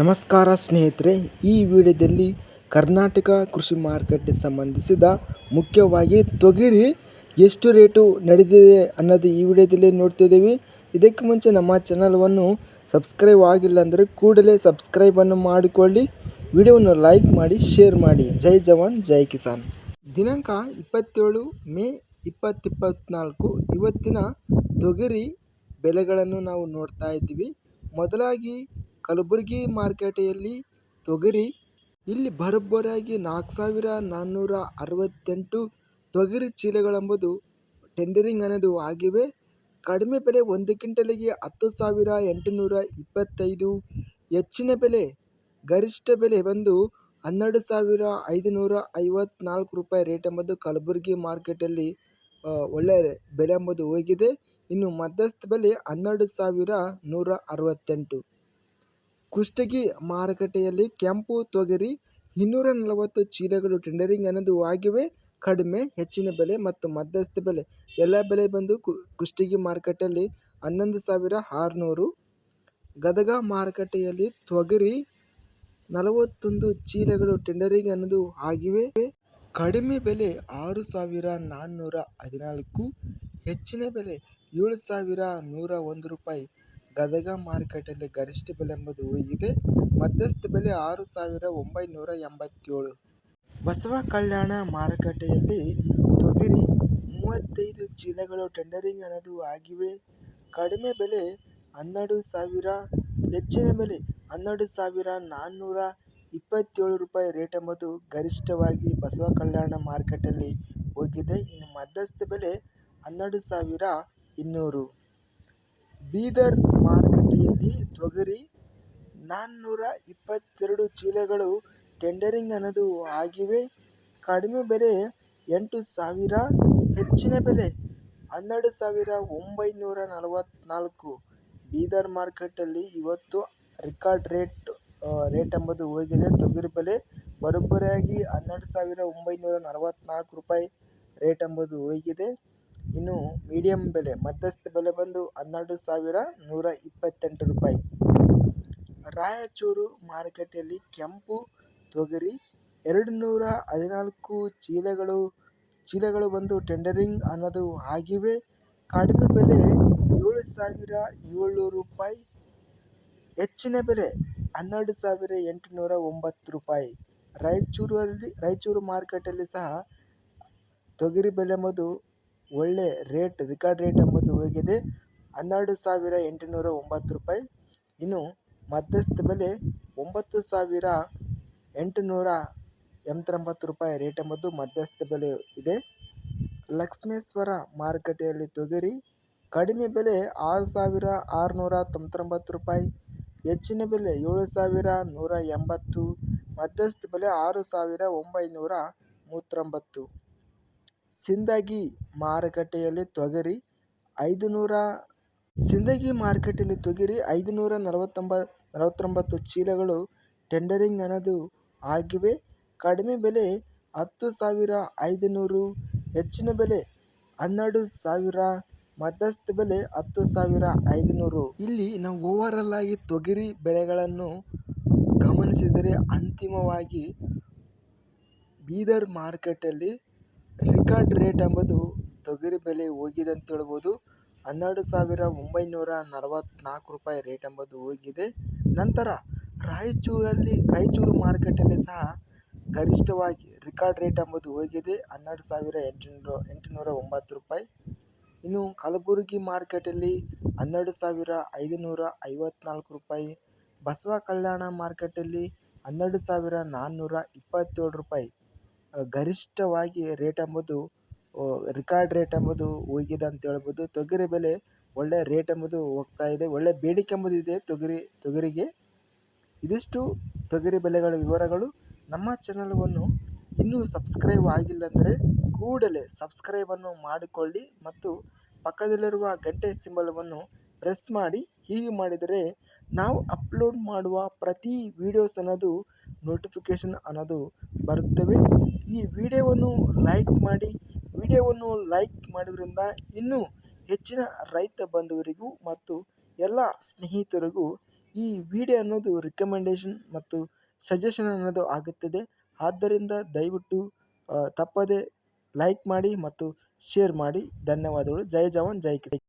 ನಮಸ್ಕಾರ ಸ್ನೇಹಿತರೆ, ಈ ವಿಡಿಯೋದಲ್ಲಿ ಕರ್ನಾಟಕ ಕೃಷಿ ಮಾರುಕಟ್ಟೆ ಸಂಬಂಧಿಸಿದ ಮುಖ್ಯವಾಗಿ ತೊಗರಿ ಎಷ್ಟು ರೇಟು ನಡೆದಿದೆ ಅನ್ನೋದು ಈ ವಿಡಿಯೋದಲ್ಲಿ ನೋಡ್ತಿದ್ದೀವಿ. ಇದಕ್ಕೆ ಮುಂಚೆ ನಮ್ಮ ಚಾನಲ್ವನ್ನು ಸಬ್ಸ್ಕ್ರೈಬ್ ಆಗಿಲ್ಲ ಅಂದರೆ ಕೂಡಲೇ ಸಬ್ಸ್ಕ್ರೈಬನ್ನು ಮಾಡಿಕೊಳ್ಳಿ. ವಿಡಿಯೋವನ್ನು ಲೈಕ್ ಮಾಡಿ ಶೇರ್ ಮಾಡಿ. ಜೈ ಜವಾನ್, ಜೈ ಕಿಸಾನ್. ದಿನಾಂಕ ಇಪ್ಪತ್ತೇಳು ಮೇ ಇಪ್ಪತ್ತಿಪ್ಪತ್ನಾಲ್ಕು. ಇವತ್ತಿನ ತೊಗರಿ ಬೆಲೆಗಳನ್ನು ನಾವು ನೋಡ್ತಾ ಇದ್ದೀವಿ. ಮೊದಲಾಗಿ ಕಲಬುರಗಿ ಮಾರುಕಟ್ಟೆಯಲ್ಲಿ ತೊಗರಿ, ಇಲ್ಲಿ ಬರೋಬ್ಬರಿಯಾಗಿ ನಾಲ್ಕು ಸಾವಿರ ನಾನ್ನೂರ ಅರವತ್ತೆಂಟು ತೊಗರಿ ಚೀಲಗಳೆಂಬುದು ಟೆಂಡರಿಂಗ್ ಅನ್ನೋದು ಆಗಿವೆ. ಕಡಿಮೆ ಬೆಲೆ ಒಂದು ಕ್ವಿಂಟಲಿಗೆ ಹತ್ತು ಸಾವಿರ ಎಂಟುನೂರ ಇಪ್ಪತ್ತೈದು. ಹೆಚ್ಚಿನ ಬೆಲೆ, ಗರಿಷ್ಠ ಬೆಲೆ ಬಂದು ಹನ್ನೆರಡು ಸಾವಿರ ಐದುನೂರ ಐವತ್ನಾಲ್ಕು ರೂಪಾಯಿ ರೇಟ್ ಎಂಬುದು ಕಲಬುರಗಿ ಮಾರ್ಕೆಟಲ್ಲಿ ಒಳ್ಳೆಯ ಬೆಲೆ ಎಂಬುದು ಹೋಗಿದೆ. ಇನ್ನು ಮಧ್ಯಸ್ಥ ಬೆಲೆ ಹನ್ನೆರಡು ಸಾವಿರ ನೂರ ಅರವತ್ತೆಂಟು. ಕುಷ್ಟಗಿ ಮಾರುಕಟ್ಟೆಯಲ್ಲಿ ಕೆಂಪು ತೊಗರಿ ಇನ್ನೂರ ನಲವತ್ತು ಚೀಲಗಳು ಟೆಂಡರಿಂಗ್ ಅನ್ನೋದು ಆಗಿವೆ ಕಡಿಮೆ, ಹೆಚ್ಚಿನ ಬೆಲೆ ಮತ್ತು ಮಧ್ಯಸ್ಥ ಬೆಲೆ. ಎಲ್ಲ ಬೆಲೆ ಬಂದು ಕುಷ್ಟಗಿ ಮಾರುಕಟ್ಟೆಯಲ್ಲಿ ಹನ್ನೊಂದು ಸಾವಿರ ಆರುನೂರು. ಗದಗ ಮಾರುಕಟ್ಟೆಯಲ್ಲಿ ತೊಗರಿ, ನಲವತ್ತೊಂದು ಚೀಲಗಳು ಟೆಂಡರಿಂಗ್ ಅನ್ನೋದು ಆಗಿವೆ ಕಡಿಮೆ ಬೆಲೆ ಆರು ಸಾವಿರ ನಾನ್ನೂರ ಹದಿನಾಲ್ಕು. ಹೆಚ್ಚಿನ ಬೆಲೆ ಏಳು ಸಾವಿರ ನೂರ ಒಂದು ರೂಪಾಯಿ. ಗದಗ ಮಾರುಕಟ್ಟೆಯಲ್ಲಿ ಗರಿಷ್ಠ ಬೆಲೆ ಎಂಬುದು ಇದೆ ಮಧ್ಯಸ್ಥ ಬೆಲೆ ಆರು ಸಾವಿರ ಒಂಬೈನೂರ ಎಂಬತ್ತೇಳು. ಬಸವ ಕಲ್ಯಾಣ ಮಾರುಕಟ್ಟೆಯಲ್ಲಿ ತೊಗರಿ ಮೂವತ್ತೈದು ಚೀಲಗಳು ಟೆಂಡರಿಂಗ್ ಅನ್ನೋದು ಆಗಿವೆ. ಕಡಿಮೆ ಬೆಲೆ ಹನ್ನೆರಡು ಸಾವಿರ, ಹೆಚ್ಚಿನ ಬೆಲೆ ಹನ್ನೆರಡು ಸಾವಿರ ನಾನ್ನೂರ ಇಪ್ಪತ್ತೇಳು ರೂಪಾಯಿ ರೇಟ್ ಎಂಬುದು ಗರಿಷ್ಠವಾಗಿ ಬಸವ ಕಲ್ಯಾಣ ಮಾರುಕಟ್ಟೆಯಲ್ಲಿ ಹೋಗಿದೆ. ಇನ್ನು ಮಧ್ಯಸ್ಥ ಬೆಲೆ ಹನ್ನೆರಡು ಸಾವಿರ ಇನ್ನೂರು. ಬೀದರ್ ಮಾರುಕಟ್ಟೆಯಲ್ಲಿ ತೊಗರಿ ನಾನ್ನೂರ ಇಪ್ಪತ್ತೆರಡು ಚೀಲಗಳು ಟೆಂಡರಿಂಗ್ ಅನ್ನೋದು ಆಗಿವೆ. ಕಡಿಮೆ ಬೆಲೆ ಎಂಟು ಸಾವಿರ, ಹೆಚ್ಚಿನ ಬೆಲೆ ಹನ್ನೆರಡು ಸಾವಿರ ಒಂಬೈನೂರ ನಲವತ್ತ್ನಾಲ್ಕು ಬೀದರ್ ಮಾರ್ಕೆಟಲ್ಲಿ ಇವತ್ತು ರೆಕಾರ್ಡ್ ರೇಟ್ ರೇಟ್ ಎಂಬುದು ಹೋಗಿದೆ. ತೊಗರಿ ಬೆಲೆ ಬರೋಬ್ಬರಿಯಾಗಿ ಹನ್ನೆರಡು ಸಾವಿರ ಒಂಬೈನೂರ ನಲವತ್ತ್ನಾಲ್ಕು ರೂಪಾಯಿ ರೇಟ್ ಎಂಬುದು ಹೋಗಿದೆ. ಇನ್ನು ಮೀಡಿಯಂ ಬೆಲೆ, ಮಧ್ಯಸ್ಥ ಬೆಲೆ ಬಂದು ಹನ್ನೆರಡು ಸಾವಿರ ನೂರ ಇಪ್ಪತ್ತೆಂಟು ರೂಪಾಯಿ. ರಾಯಚೂರು ಮಾರುಕಟ್ಟೆಯಲ್ಲಿ ಕೆಂಪು ತೊಗರಿ, ಎರಡು ನೂರ ಹದಿನಾಲ್ಕು ಚೀಲಗಳು ಚೀಲಗಳು ಬಂದು ಟೆಂಡರಿಂಗ್ ಅನ್ನೋದು ಆಗಿವೆ. ಕಡಿಮೆ ಬೆಲೆ ಏಳು ಸಾವಿರ ಏಳ್ನೂರು ರೂಪಾಯಿ. ಹೆಚ್ಚಿನ ಬೆಲೆ ಹನ್ನೆರಡು ಸಾವಿರ ಎಂಟುನೂರ ಒಂಬತ್ತು ರೂಪಾಯಿ. ರಾಯಚೂರಲ್ಲಿ, ರಾಯಚೂರು ಮಾರುಕಟ್ಟೆಯಲ್ಲಿ ಸಹ ತೊಗರಿ ಬೆಲೆ ಎಂಬುದು ಒಳ್ಳೆ ರೇಟ್ ರಿಕಾರ್ಡ್ ರೇಟ್ ಎಂಬುದು ಹೋಗಿದೆ. ಹನ್ನೆರಡು ಸಾವಿರ ಎಂಟುನೂರ ಒಂಬತ್ತು ರೂಪಾಯಿ. ಇನ್ನು ಮಧ್ಯಸ್ಥ ಬೆಲೆ ಒಂಬತ್ತು ಸಾವಿರ ಎಂಟುನೂರ ಎಂಬತ್ತೊಂಬತ್ತು ರೂಪಾಯಿ ರೇಟ್ ಎಂಬುದು ಮಧ್ಯಸ್ಥ ಬೆಲೆ ಇದೆ. ಲಕ್ಷ್ಮೇಶ್ವರ ಮಾರುಕಟ್ಟೆಯಲ್ಲಿ ತೊಗರಿ ಕಡಿಮೆ ಬೆಲೆ ಆರು ಸಾವಿರ ಆರುನೂರ ತೊಂಬತ್ತೊಂಬತ್ತು ರೂಪಾಯಿ. ಹೆಚ್ಚಿನ ಬೆಲೆ ಏಳು ಸಾವಿರ ನೂರ ಎಂಬತ್ತು. ಮಧ್ಯಸ್ಥ ಬೆಲೆ ಆರು ಸಾವಿರ ಒಂಬೈನೂರ ಮೂವತ್ತೊಂಬತ್ತು. ಸಿಂದಗಿ ಮಾರುಕಟ್ಟೆಯಲ್ಲಿ ತೊಗರಿ ಐದು ನೂರ ಸಿಂದಗಿ ಮಾರುಕಟ್ಟೆಯಲ್ಲಿ ತೊಗರಿ ಐದು ನೂರ ನಲವತ್ತೊಂಬ, ನಲವತ್ತೊಂಬತ್ತು ಚೀಲಗಳು ಟೆಂಡರಿಂಗ್ ಅನ್ನೋದು ಆಗಿವೆ. ಕಡಿಮೆ ಬೆಲೆ ಹತ್ತು ಸಾವಿರ ಐದುನೂರು, ಹೆಚ್ಚಿನ ಬೆಲೆ ಹನ್ನೆರಡು ಸಾವಿರ, ಮಧ್ಯಸ್ಥ ಬೆಲೆ ಹತ್ತು ಸಾವಿರ ಐದುನೂರು. ಇಲ್ಲಿ ನಾವು ಓವರಲ್ ಆಗಿ ತೊಗರಿ ಬೆಲೆಗಳನ್ನು ಗಮನಿಸಿದರೆ ಅಂತಿಮವಾಗಿ ಬೀದರ್ ಮಾರ್ಕೆಟಲ್ಲಿ ರಿಕಾರ್ಡ್ ರೇಟ್ ಎಂಬುದು ತೊಗರಿ ಬೆಲೆ ಹೋಗಿದೆ ಅಂತ ಹೇಳ್ಬೋದು. ಹನ್ನೆರಡು ಸಾವಿರ ಒಂಬೈನೂರ ನಲವತ್ತ್ನಾಲ್ಕು ರೂಪಾಯಿ ರೇಟ್ ಎಂಬುದು ಹೋಗಿದೆ. ನಂತರ ರಾಯಚೂರಲ್ಲಿ, ರಾಯಚೂರು ಮಾರುಕಟ್ಟೆಯಲ್ಲಿ ಸಹ ಗರಿಷ್ಠವಾಗಿ ರಿಕಾರ್ಡ್ ರೇಟ್ ಎಂಬುದು ಹೋಗಿದೆ. ಹನ್ನೆರಡು ಸಾವಿರ ಎಂಟುನೂರ ಎಂಟುನೂರ ಒಂಬತ್ತು ರೂಪಾಯಿ. ಇನ್ನು ಕಲಬುರಗಿ ಮಾರುಕಟ್ಟೆಯಲ್ಲಿ ಹನ್ನೆರಡು ಸಾವಿರ ಐದುನೂರ ಐವತ್ನಾಲ್ಕು ರೂಪಾಯಿ. ಬಸವ ಕಲ್ಯಾಣ ಮಾರುಕಟ್ಟೆಯಲ್ಲಿ ಹನ್ನೆರಡು ಸಾವಿರ ನಾನ್ನೂರ ಇಪ್ಪತ್ತೇಳು ರೂಪಾಯಿ. ಗರಿಷ್ಠವಾಗಿ ರೇಟ್ ಎಂಬುದು ರಿಕಾರ್ಡ್ ರೇಟ್ ಎಂಬುದು ಹೋಗಿದೆ ಅಂತ ಹೇಳ್ಬೋದು. ತೊಗರಿ ಬೆಲೆ ಒಳ್ಳೆಯ ರೇಟ್ ಎಂಬುದು ಹೋಗ್ತಾ ಇದೆ. ಒಳ್ಳೆಯ ಬೇಡಿಕೆ ಎಂಬುದು ಇದೆ ತೊಗರಿ, ತೊಗರಿಗೆ. ಇದಿಷ್ಟು ತೊಗರಿ ಬೆಲೆಗಳ ವಿವರಗಳು. ನಮ್ಮ ಚಾನಲವನ್ನು ಇನ್ನೂ ಸಬ್ಸ್ಕ್ರೈಬ್ ಆಗಿಲ್ಲ ಅಂದರೆ ಕೂಡಲೇ ಸಬ್ಸ್ಕ್ರೈಬನ್ನು ಮಾಡಿಕೊಳ್ಳಿ ಮತ್ತು ಪಕ್ಕದಲ್ಲಿರುವ ಗಂಟೆ ಸಿಂಬಲವನ್ನು ಪ್ರೆಸ್ ಮಾಡಿ. ಹೀಗೆ ಮಾಡಿದರೆ ನಾವು ಅಪ್ಲೋಡ್ ಮಾಡುವ ಪ್ರತಿ ವೀಡಿಯೋಸ್ ಅನ್ನೋದು ನೋಟಿಫಿಕೇಷನ್ ಅನ್ನೋದು ಬರುತ್ತವೆ. ಈ ವಿಡಿಯೋವನ್ನು ಲೈಕ್ ಮಾಡಿ ವಿಡಿಯೋವನ್ನು ಲೈಕ್ ಮಾಡೋದ್ರಿಂದ ಇನ್ನೂ ಹೆಚ್ಚಿನ ರೈತ ಬಂಧುವರಿಗೂ ಮತ್ತು ಎಲ್ಲ ಸ್ನೇಹಿತರಿಗೂ ಈ ವಿಡಿಯೋ ಅನ್ನೋದು ರಿಕಮೆಂಡೇಷನ್ ಮತ್ತು ಸಜೆಷನ್ ಅನ್ನೋದು ಆಗುತ್ತದೆ. ಆದ್ದರಿಂದ ದಯವಿಟ್ಟು ತಪ್ಪದೆ ಲೈಕ್ ಮಾಡಿ ಮತ್ತು ಶೇರ್ ಮಾಡಿ. ಧನ್ಯವಾದಗಳು. ಜೈ ಜವಾನ್, ಜೈ ಕಿಸಾನ್.